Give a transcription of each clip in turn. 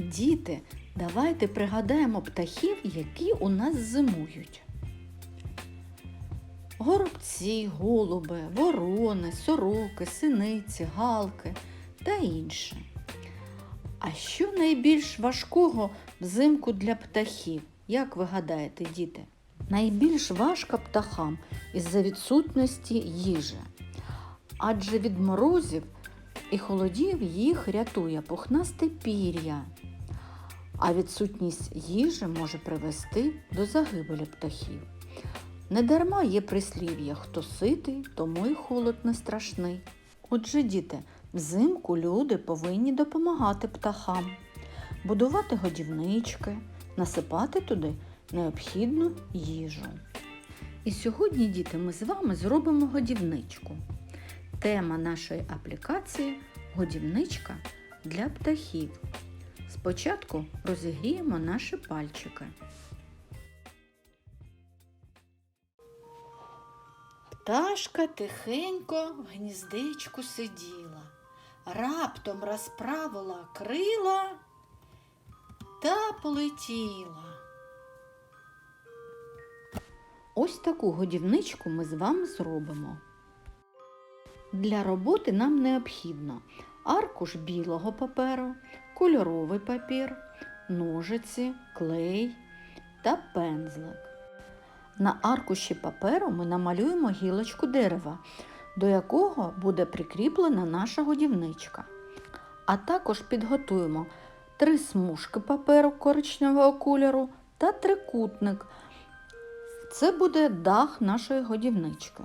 Діти, давайте пригадаємо птахів, які у нас зимують. Горобці, голуби, ворони, сороки, синиці, галки та інше. А що найбільш важкого взимку для птахів? Як ви гадаєте, діти? Найбільш важко птахам із-за відсутності їжі. Адже від морозів і холодів їх рятує пухнасте пір'я, а відсутність їжі може привести до загибелі птахів. Недарма є прислів'я хто ситий, тому й холод не страшний. Отже, діти, взимку люди повинні допомагати птахам, будувати годівнички, насипати туди необхідну їжу. І сьогодні, діти, ми з вами зробимо годівничку. Тема нашої аплікації годівничка для птахів. Спочатку розігріємо наші пальчики. Пташка тихенько в гніздечку сиділа, раптом розправила крила та полетіла. Ось таку годівничку ми з вами зробимо. Для роботи нам необхідно аркуш білого паперу, кольоровий папір, ножиці, клей та пензлик. На аркуші паперу ми намалюємо гілочку дерева, до якого буде прикріплена наша годівничка. А також підготуємо три смужки паперу коричневого кольору та трикутник. Це буде дах нашої годівнички.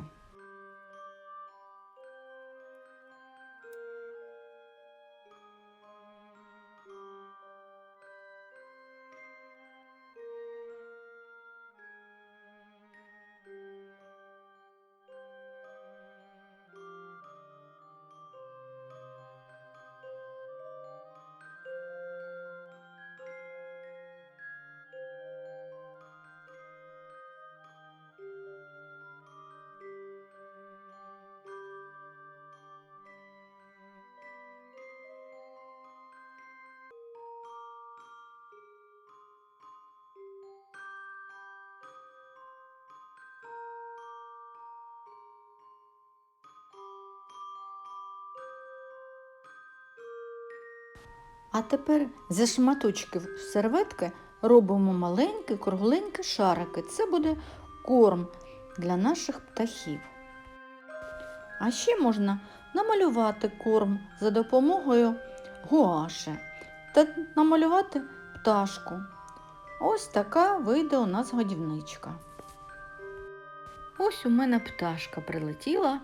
А тепер зі шматочків серветки робимо маленькі кругленькі шарики. Це буде корм для наших птахів. А ще можна намалювати корм за допомогою гуаші та намалювати пташку. Ось така вийде у нас годівничка. Ось у мене пташка прилетіла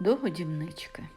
до годівнички.